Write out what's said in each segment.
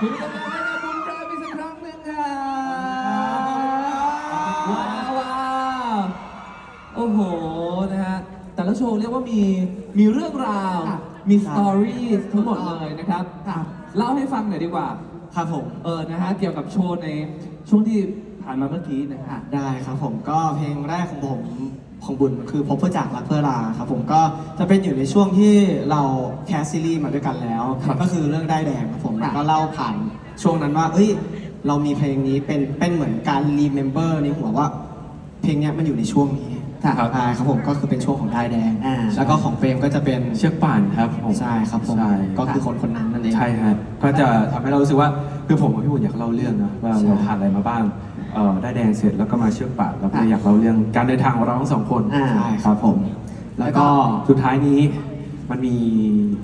คุณกำลังให้กับบุญเปรมอีกสักครั้งหนึ่งค่ะว้าวว้าวโอ้โหนะฮะแต่ละโชว์เรียกว่ามีมีเรื่องราวค่ะมีสตอรี่ทั้งหมดเลยนะครับค่ะเล่าให้ฟังหน่อยดีกว่า ครับผม เออนะฮะเกี่ยวกับโชว์ในช่วงที่ผ่านมาเมื่อกี้นะฮะ ได้ครับผมก็เพลงแรกของผม ของบุญคือพบเพื่อจากรักเพื่อลาครับผมก็จะเป็นอยู่ในช่วงที่เราแคสซีรีส์มาด้วยกันแล้วครับก็คือเรื่องได้ายแดงครับผมค่ะแล้วก็เล่าผ่านช่วงนั้นว่า เอ้ย เรามีเพลงนี้เป็นเป็นเหมือนการรีเมมเบอร์ในหัวว่า เพลงเนี้ยมันอยู่ในช่วงนี้ค่ะใช่ครับผมก็คือเป็นช่วงของได้ายแดงอ่าแล้วก็ของเฟรมก็จะเป็นเชือกป่านครับผมใช่ครับผมใช่ก็คือคนคนนั้นนั่นเองใช่ฮะก็จะทำให้เรารู้สึกว่า คือผมกับพี่บุญอยากเล่าเรื่องนะว่าใช่เราผ่านอะไรมาบ้างเอ่อได้แดงเสร็จแล้วก็มาเชือกป่านแล้วก็ค่ะอยากเล่าเรื่องการเดินทางของเราทั้งสองคนอ่า ใช่ครับผม แล้วก็สุดท้ายนี้มันมี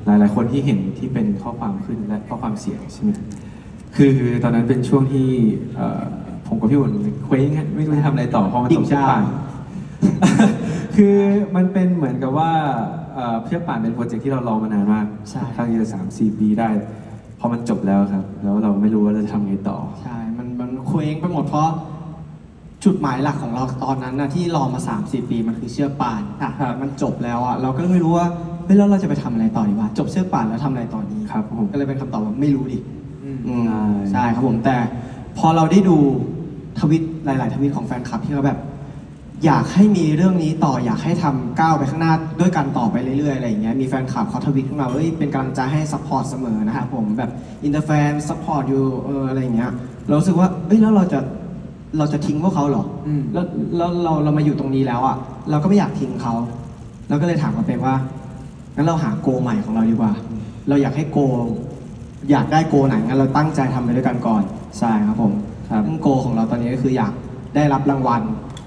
หลาย ๆ คนที่เห็นที่เป็นข้อความขึ้นและข้อความเสียงใช่ไหมคือตอนนั้นเป็นช่วงที่เอ่อผมกับพี่บุญเคว้งฮะไม่รู้จะทำอะไรต่อเพราะมันตกเชือกป่าน คือมันเป็นเหมือนกับว่าเอ่อเชือกป่านเป็นโปรเจกต์ที่เรารอมานานมากใช่ ครั้งเยอะสามสี่ปีได้ พอมันจบแล้วครับ แล้วเราไม่รู้ว่าเราจะทำไงต่อ ใช่ มันมันเคว้งไปหมดเพราะ จุดหมายหลักของเราตอนนั้นนะที่รอมา3ามสี่ปีมันคือเชือกป่านค่ะแต่มันจบแล้วอะเราก็ไม่รู้ว่าเฮ้ยแล้วเราจะไปทำอะไรต่อดีวะจบเชือกป่านแล้วทำอะไรต่อดีครับผม ก็เลยเป็นคำตอบว่าไม่รู้ดิ อืมอืมใช่ ใช่ครับผมแต่พอเราได้ดูทวิตหลาย ๆ ทวิตของแฟนคลับที่เขาแบบ อยากให้มีเรื่องนี้ต่ออยากให้ทำก้าวไปข้างหน้าด้วยกันต่อไปเรื่อยๆอะไรอย่างเงี้ยมีแฟนคลับเขาทวิตขึ้นมาว่าเอ้ยเป็นกำลังใจให้ซัพพอร์ตเสมอนะครับผมแบบอินเตอร์แฟนซัพพอร์ตอยู่เอออะไรอย่างเงี้ยเรารู้สึกว่าเอ้ยแล้วเราจะเราจะทิ้งพวกเขาเหรออมแล้วแล้วเราเรามาอยู่ตรงนี้แล้วอะเราก็ไม่อยากทิ้งเขาเราก็เลยถามมาเป็นว่างั้นเราหาโกใหม่ของเราดีกว่า เราอยากให้โก อยากได้โกไหนงั้นเราตั้งใจทำไปด้วยกันก่อนใช่ครับผมครับซึ่งโกของเราตอนนี้ก็คืออยากได้รับรางวัล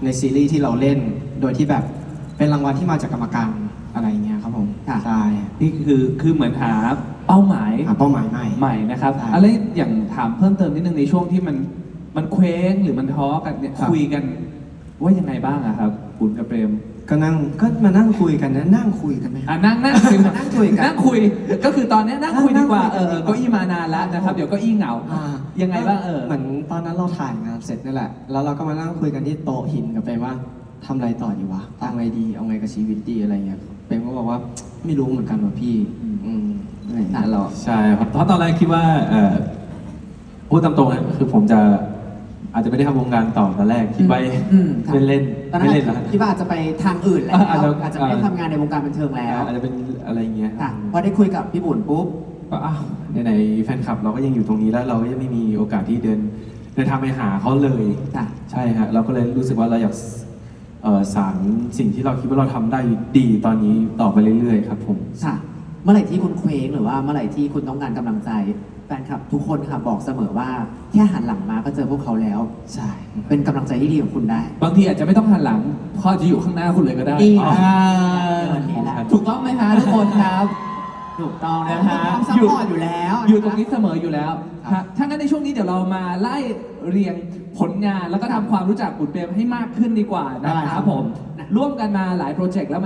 ในซีรีส์ที่เราเล่น โดยที่แบบเป็นรางวัลที่มาจากกรรมการอะไรอย่างเงี้ยครับผมค่ะ ใช่นี่คือคือเหมือนหาเป้าหมาย หาเป้าหมายใหม่ ใหม่นะครับ ใช่อะไรอย่างถามเพิ่มเติมนิดนึงในช่วงที่มันมันเคว้งหรือมันท้อกันเนี่ยครับ คุยกันว่ายังไงบ้างอะครับบุญกับเปรม ก็นั่งก็มานั่งคุยกันนะนั่งคุยกันไหม อะนั่งนั่งคุยนั่งคุยกันนั่งคุยก็คือตอนเนี้ยนั่งคุยดีกว่านั่งคุเอยกันอดีกว่าเก้าอี้มานานแล้วนะครับเดี๋ยวเก้าอี้เหงาอ่ายังไงบ้างเออ เหมือนตอนนั้นเราถ่ายงานเสร็จนี่แหละ แล้วเราก็มานั่งคุยกันที่โต๊ะหินกับเปรมว่าทำอะไรต่อดีวะเอาไงดี เอาไงกับชีวิตดีอะไรเงี้ยเปรมก็บอกว่าไม่รู้เหมือนกันว่ะพี่ อืมอะไรอย่างเงี้ยเรา ใช่ครับเพราะตอนแรกคิดว่าเอ่อพูดตามตรงนะคือผมจะ อาจจะไม่ได้ทำวงการต่อตอนแรกคิดไว้อืมค่ะ เล่นตอนๆนั้ไม่นเล่นแล้ว คิดว่าอาจจะไปทางอื่นแล้วอะอาจจะอาจจะไม่ได้ทำงานในวงการบันเทิงแล้วอาจจะเป็นอะไรอย่างเงี้ยค่ะพอได้คุยกับพี่บุญปุ๊บ ก็อ้าวไหนๆแฟนคลับเราก็ยังอยู่ตรงนี้แล้วเราก็ยังไม่มีโอกาสที่เดินเดินทางไปหาเขาเลย ค่ะ ใช่ฮะเราก็เลยรู้สึกว่าเราอยากเอ่อสารสิ่งที่เราคิดว่าเราทำได้ดีตอนนี้ต่อไปเรื่อยๆ ครับผม ค่ะ เมื่อไหร่ที่คุณเคว้งหรือว่าเมื่อไหร่ที่คุณต้องการกำลังใจแฟนคลับทุกคนค่ะบอกเสมอว่าแค่หันหลังมาก็เจอพวกเขาแล้ว ใช่ เป็นกำลังใจที่ดีของคุณได้ บางทีอาจจะไม่ต้องหันหลังเขาอาจจะอยู่ข้างหน้าคุณเลยก็ได้ นี่อ๋อนะนี่แหละถูกต้องไหมฮะทุกคนครับ ถูกต้องนะฮะอซัพยู่พอร์ตอยู่แล้วอยู่ตรงนี้เสมออยู่แล้วฮะถ้างั้นในช่วงนี้เดี๋ยวเรามาไล่เรียงผลงานแล้วก็ทำความรู้จักบุญเปรมให้มากขึ้นดีกว่านะได้คครัรับบผม ร่วมกันมาหลายโปรเจกต์แล้ว